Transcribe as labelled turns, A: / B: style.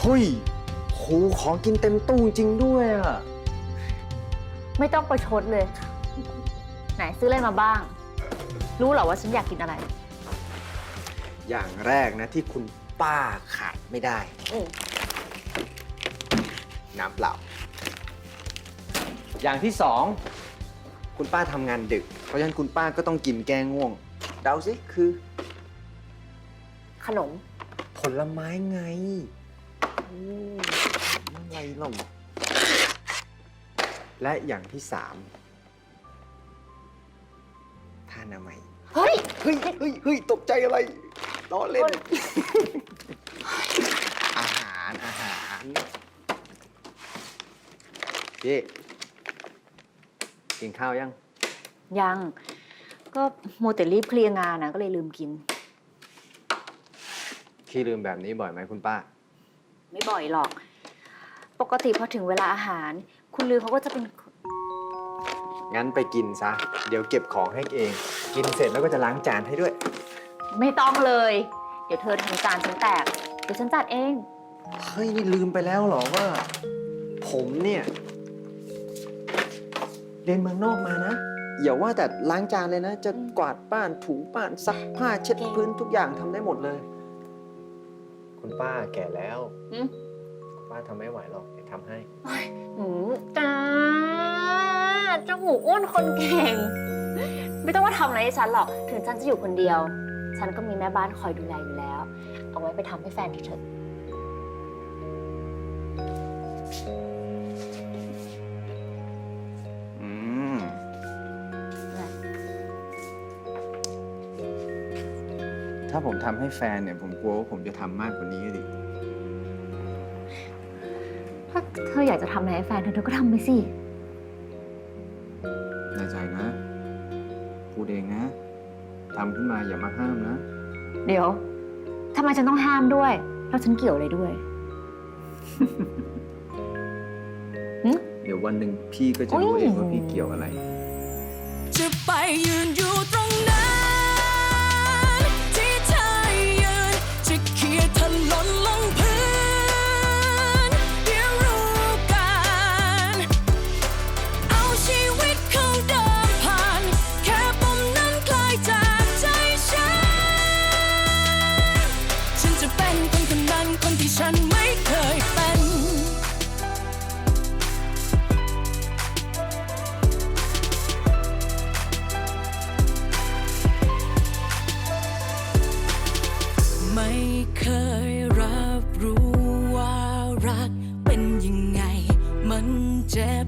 A: เฮ้ยโหของกินเต็มตู้จริงด้วยอะ
B: ไม่ต้องประชดเลย ไหนซื้ออะไรมาบ้าง รู้เหรอว่าฉันอยากกินอะไร
A: อย่างแรกนะที่คุณป้าขาดไม่ได้
B: อืม
A: น้ำเปล่า อย่างที่สอง คุณป้าทำงานดึก เพราะฉะนั้นคุณป้าก็ต้องกินแก้ง่วง เดาสิคือ
B: ขนม
A: ผลไม้ไง อืมอะไรเล่าและอย่างที่สามทานามัย
B: เฮ้ย
A: เฮ้ยเฮ้ยเฮ้ยตกใจอะไรล้อเล่น อาหารอาหารเจ๊กินข้าวยัง
B: ยัง ก็โมวแต่รีบเคลียร์งานนะก็เลยลืมกิน
A: ขี้ลืมแบบนี้บ่อยไหมคุณป้า
B: ไม่บ่อยหรอก ปกติพอถึงเวลาอาหาร คุณลือเขาก็จะเป็น
A: งั้นไปกินซะ เดี๋ยวเก็บของให้เอง กินเสร็จแล้วก็จะล้างจานให้ด้วย
B: ไม่ต้องเลย เดี๋ยวเธอทำจานฉันแตก เดี๋ยวฉันจัดเอง
A: เฮ้ย นี่ลืมไปแล้วเหรอว่า ผมเนี่ย เรียนเมืองนอกมานะ อย่าว่าแต่ล้างจานเลยนะ จะกวาดบ้านถูบ้านซักผ้าเช็ดพื้นทุกอย่างทำได้หมดเลย คุณป้าแก่แล้ว
B: อืม
A: คุณป้าทำไม่ไหวหรอกเดี๋ยวทำให้
B: หืมจ้าจมูกอ้วนคนเก่ง ไม่ต้องมาทำอะไรให้ฉันหรอก ถึงฉันจะอยู่คนเดียว ฉันก็มีแม่บ้านคอยดูแลอยู่แล้ว เอาไว้ไปทำให้แฟนเถอะ
A: ถ้าผมทำให้แฟนเนี่ย ผมกลัวว่าผมจะทำมากกว่านี้ดิ
B: ถ้าเธออยากจะทำอะไรให้แฟนเธอเธอก็ทำไปสิ
A: แน่ใจนะพูดเองนะทำขึ้นมาอย่ามาห้ามนะ
B: เดี๋ยวทำไมฉันต้องห้ามด้วย แล้วฉันเกี่ยวอะไรด้วย
A: เดี๋ยววันหนึ่งพี่ก็จะรู้
B: โอ้ย
A: เองว่าพี่เกี่ยวอะไร
C: จะไปยืนอยู่ตรงนั้น คนที่ฉันไม่เคยเป็น ไม่เคยรับรู้ว่ารักเป็นยังไง มันเจ็บ